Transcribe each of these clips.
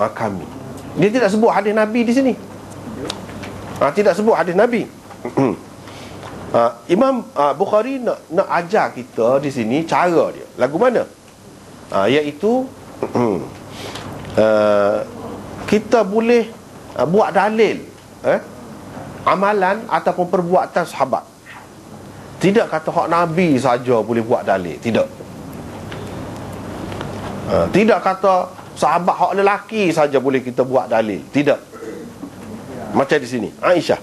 ha, kami. Dia tidak sebut hadis nabi di sini. Ha, tidak sebut hadis nabi. Ha, Imam ha, Bukhari nak nak ajar kita di sini cara dia. Lagu mana? Ha, iaitu uh, kita boleh uh, buat dalil eh amalan ataupun perbuatan sahabat. Tidak kata hak nabi saja boleh buat dalil. Tidak. Uh, tidak kata sahabat hak lelaki saja boleh kita buat dalil tidak macam di sini Aisyah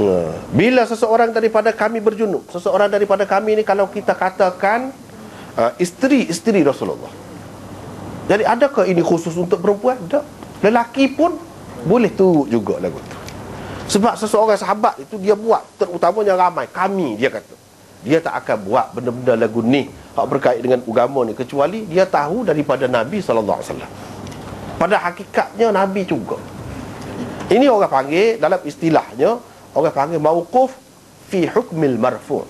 uh, bila seseorang daripada kami berjunuk seseorang daripada kami ni kalau kita katakan uh, isteri-isteri Rasulullah jadi adakah ini khusus untuk perempuan? Tak. Lelaki pun boleh turut juga lagu tu. Sebab seseorang sahabat itu dia buat terutamanya ramai kami dia kata. Dia tak akan buat benda-benda lagu ni hak berkait dengan agama ni kecuali dia tahu daripada Nabi sallallahu alaihi wasallam. Pada hakikatnya Nabi juga. Ini orang panggil dalam istilahnya orang panggil mauquf fi hukmil marfu'.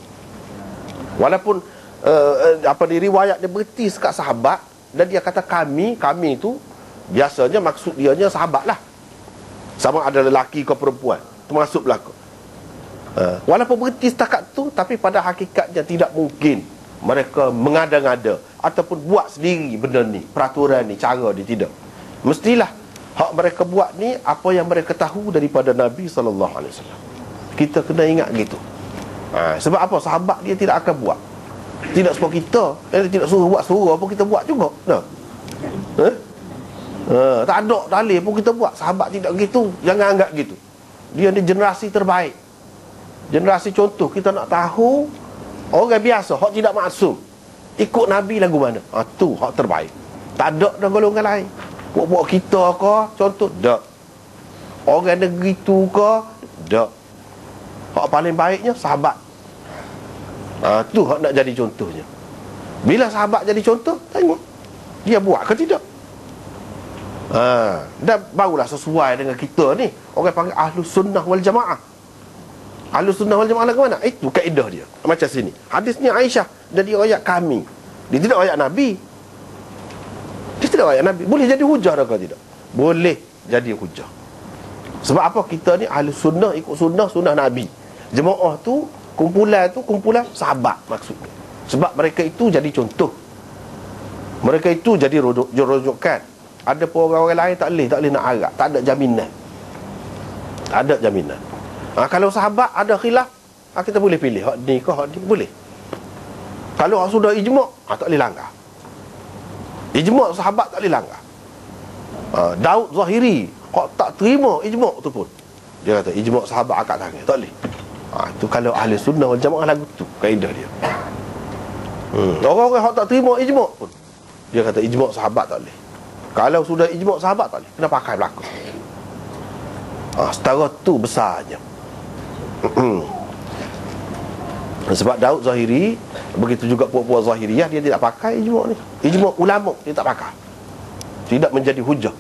Walaupun uh, apa di riwayat dia berhenti sekat sahabat dan dia kata kami kami itu biasanya maksud dia nya sahabat lah sama ada lelaki ke perempuan termasuk belaka uh, walaupun berhenti setakat tu tapi pada hakikatnya tidak mungkin mereka mengada-ngada ataupun buat sendiri benda ni peraturan ni cara dia tidak. Mestilah hak mereka buat ni apa yang mereka tahu daripada Nabi sallallahu alaihi wasallam. Kita kena ingat gitu. Ha, sebab apa? Sahabat dia tidak akan buat. Tidak sebab kita eh, tidak suruh buat suruh apa kita buat juga. Nah. eh? Uh, tak ada dalil pun kita buat. Sahabat tidak gitu jangan anggap gitu. Dia ni generasi terbaik generasi contoh kita nak tahu orang biasa hak tidak maksum. Ikut nabi lagu mana? Ha, tu hak terbaik. Tak ada dah golongan lain. Buat-buat kita ke contoh tak. Orang negeri tu ke tak. Hak paling baiknya sahabat. Ha, tu hak nak jadi contohnya. Bila sahabat jadi contoh tengok. Dia buat ke tidak? Ha, dan barulah sesuai dengan kita ni. Orang panggil ahlu sunnah wal jamaah ahlu sunnah wal jamaah ke mana? Itu kaedah dia. Macam sini. Hadisnya Aisyah. Jadi ayat kami. Dia tidak ayat Nabi. Dia tidak ayat Nabi. Boleh jadi hujah ke tidak? Boleh jadi hujah. Sebab apa? Kita ni ahlu sunnah ikut sunnah sunnah Nabi. Jemaah tu kumpulan tu kumpulan sahabat maksudnya. Sebab mereka itu jadi contoh. Mereka itu jadi rujukan ada pun orang-orang lain tak boleh tak boleh nak harap tak ada jaminan. Tak ada jaminan ha, kalau sahabat ada khilaf ha, kita boleh pilih. Hak ni ke hak ni boleh. Kalau hak sudah ijma' ha, tak boleh langgar. Ijma' sahabat tak boleh langgar. Ha, Daud Zahiri hak tak terima ijma' tu pun. Dia kata ijma' sahabat akad tangan. Tak boleh. Ha, Itu kalau ahli sunnah wal jamaah lagu tu Kaedah dia. Hmm. Orang-orang yang tak terima ijma' pun. Dia kata ijma' sahabat tak boleh. Kalau sudah ijma' sahabat tak boleh Kena pakai belakang. Ha, Setara tu besarnya. hmm. Sebab Daud Zahiri Begitu juga puak-puak Zahiriyah Dia tidak pakai ijma' ni Ijma' ulama' dia tak pakai Tidak menjadi hujah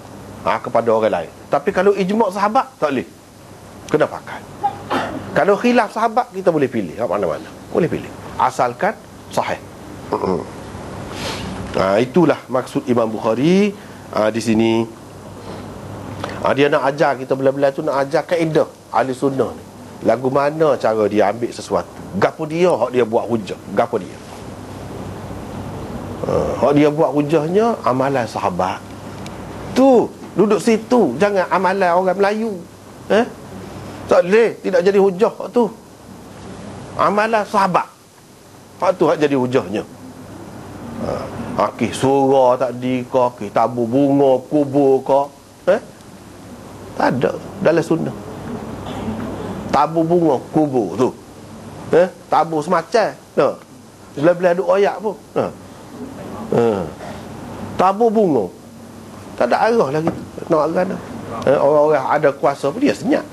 ha, Kepada orang lain Tapi kalau ijma' sahabat Tak boleh Kena pakai kalau khilaf sahabat kita boleh pilih kat mana-mana. Boleh pilih. Asalkan sahih. Ha, itulah maksud Imam Bukhari ha, di sini. Ha, dia nak ajar kita bila-bila tu nak ajar kaedah ahli sunnah ni. Lagu mana cara dia ambil sesuatu. Gapo dia hak dia buat hujah. Gapo dia. Ha, hak dia buat hujahnya amalan sahabat. Tu duduk situ jangan amalan orang Melayu. Eh? Tak boleh Tidak jadi hujah tu Amalan sahabat Hak tu hak jadi hujahnya ha. Akih surah tadi ke Akih tabu bunga kubur ke eh? Tak ada Dalam sunnah Tabu bunga kubur tu eh? Tabu semacam no. Bila-bila ada ayat pun no. eh. Tabu bunga Tak ada arah lagi Nak arah eh? Orang-orang ada kuasa pun dia senyap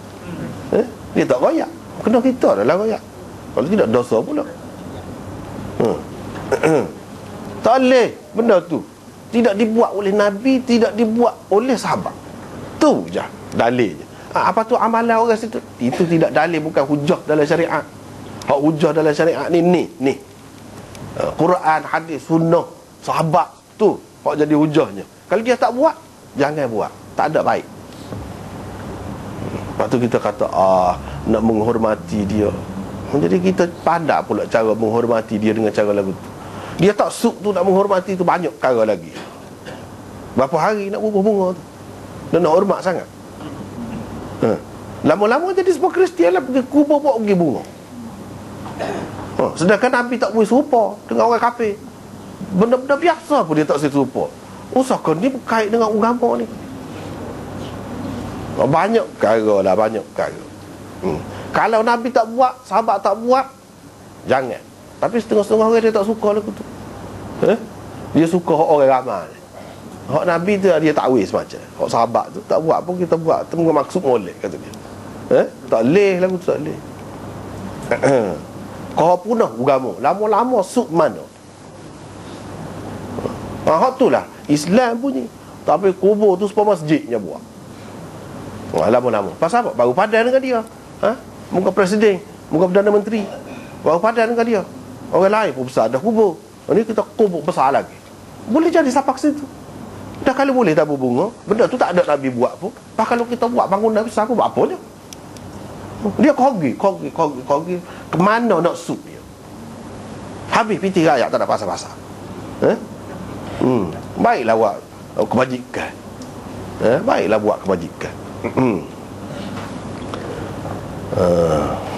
eh? Dia tak royak Kena kita adalah royak Kalau tidak dosa pula hmm. Tak boleh Benda tu Tidak dibuat oleh Nabi Tidak dibuat oleh sahabat Tu je Dalil je ha, Apa tu amalan orang situ? Itu tidak dalil Bukan hujah dalam syariat. Hak hujah dalam syariat ni Ni Ni. Ha, Quran, hadis, sunnah Sahabat Tu Hak jadi hujahnya. Kalau dia tak buat Jangan buat. Tak ada baik. Lepas tu kita kata ah Nak menghormati dia. Jadi kita pandai pula cara menghormati dia dengan cara lagu tu. Dia tak suk tu nak menghormati tu banyak cara lagi. Berapa hari nak bubuh bunga tu? Dia nak hormat sangat ha. Lama-lama jadi sebuah Kristian lah Pergi kubur buat pergi bunga ha. Sedangkan Nabi tak boleh serupa Dengan orang kafir Benda-benda biasa pun dia tak boleh serupa Usahakan ni berkait dengan agama ni oh, Banyak perkara lah Banyak perkara hmm. Kalau Nabi tak buat Sahabat tak buat Jangan Tapi setengah-setengah orang dia tak suka lagu tu eh? Dia suka orang ramai Hak Nabi tu dia tak wis macam Hak sahabat tu tak buat pun kita buat. Tengah maksud molek kata dia. Eh? Tak leh lagu tu tak leh. Kau punah agama. Lama-lama suk mana ha, Hak tu lah. Islam bunyi. Tapi kubur tu sepuluh masjidnya buat. Ha, Lama-lama. Pasal apa? Baru padan dengan dia. Ha? Muka presiden Muka Perdana Menteri. Baru padan dengan dia. Orang lain pun besar Dah kubur. Ini kita kubur besar lagi. Boleh jadi sapak situ Dah kalau boleh tak berbunga Benda tu tak ada Nabi buat pun Pak kalau kita buat bangun Nabi Siapa buat apa dia Dia kogi Kogi Kogi Kogi Kemana nak sup dia Habis piti rakyat tak ada pasal-pasal eh? hmm. Baiklah buat kebajikan eh? Baiklah buat kebajikan hmm. uh.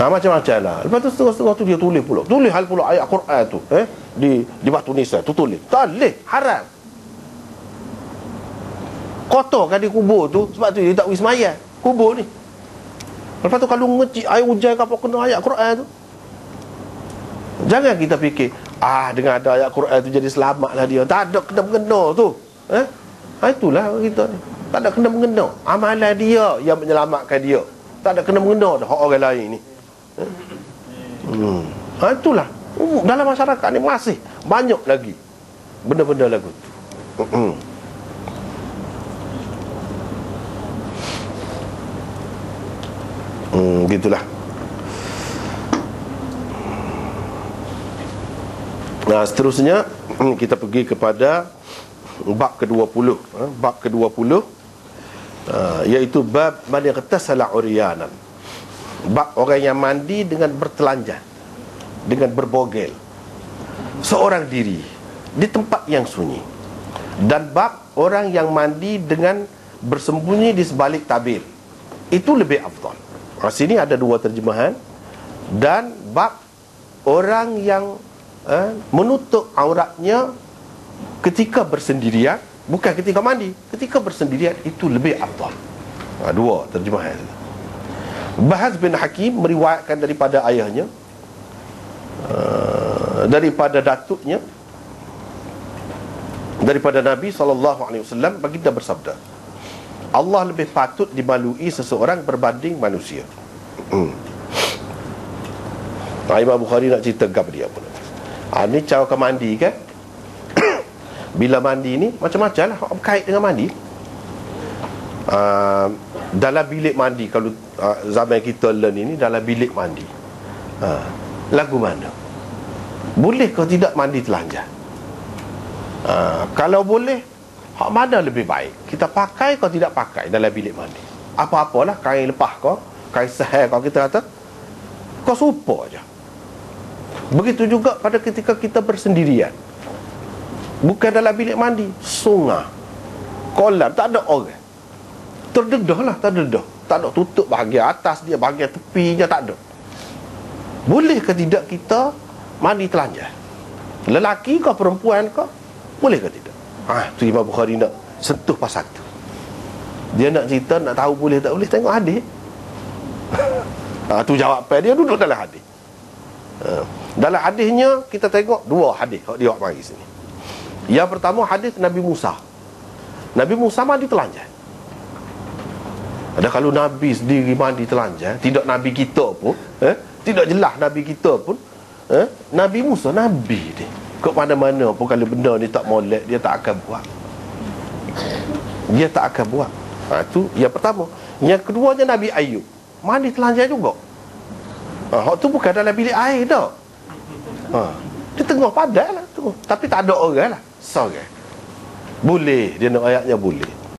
Ha, macam-macam lah. Lepas tu setengah-setengah tu dia tulis pula. Tulis hal pula ayat Quran tu eh? Di di batu nisa tu tulis. Tak boleh Haram. Kotor kan di kubur tu Sebab tu dia tak wismaya Kubur ni. Lepas tu kalau ngecik air hujan Apa kena ayat Quran tu. Jangan kita fikir Ah dengan ada ayat Quran tu jadi selamat lah dia. Tak ada kena-mengena tu eh? ha, Itulah kita ni. Tak ada kena-mengena Amalan dia yang menyelamatkan dia. Tak ada kena-mengena dah orang lain ni Hmm. Ha, itulah. Uh, dalam masyarakat ni masih banyak lagi benda-benda lagu tu. Hmm. Hmm, gitulah. Nah, seterusnya hmm, kita pergi kepada bab ke-20, ha, bab ke-20 uh, iaitu bab man yaghtasala uryanan bab orang yang mandi dengan bertelanjang dengan berbogel. Seorang diri di tempat yang sunyi. Dan bab orang yang mandi dengan bersembunyi di sebalik tabir. Itu lebih afdal. Ha, sini ada dua terjemahan. Dan bab orang yang eh, menutup auratnya ketika bersendirian bukan ketika mandi ketika bersendirian itu lebih afdal. Ha, dua terjemahan Bahaz bin Hakim meriwayatkan daripada ayahnya uh, daripada datuknya daripada Nabi SAW baginda bersabda Allah lebih patut dimalui seseorang berbanding manusia. Hmm. Imam Bukhari nak cerita gap dia pun ha, Ini cara ke mandi kan Bila mandi ni Macam-macam lah Berkait dengan mandi uh, dalam bilik mandi kalau uh, zaman kita learn ini dalam bilik mandi. Uh, lagu mana? Boleh ke tidak mandi telanjang? Uh, kalau boleh hak mana lebih baik? Kita pakai ke tidak pakai dalam bilik mandi? Apa-apalah kain lepas kau kain sehar kau kita kata kau supo aja. Begitu juga pada ketika kita bersendirian. Bukan dalam bilik mandi sungai kolam tak ada orang terdedah lah tak dedah tak ada tutup bahagian atas dia bahagian tepinya tak ada. Boleh ke tidak kita mandi telanjang? Lelaki ke perempuan ke boleh ke tidak? Ah tu Imam Bukhari nak sentuh pasal tu. Dia nak cerita nak tahu boleh tak boleh tengok hadis. Ah tu jawapan dia duduk dalam hadis. Ah, dalam hadisnya kita tengok dua hadis kalau dia mari sini. Yang pertama hadis Nabi Musa. Nabi Musa mandi telanjang ada kalau Nabi sendiri mandi telanjang Tidak Nabi kita pun eh? Tidak jelas Nabi kita pun eh? Nabi Musa Nabi dia Kok mana-mana pun kalau benda ni tak molek Dia tak akan buat Dia tak akan buat ha, Itu yang pertama Yang keduanya Nabi Ayub Mandi telanjang juga ha, tu bukan dalam bilik air dah ha, Dia tengah padat lah tu. Tapi tak ada orang lah Sorry Boleh, dia nak ayatnya boleh.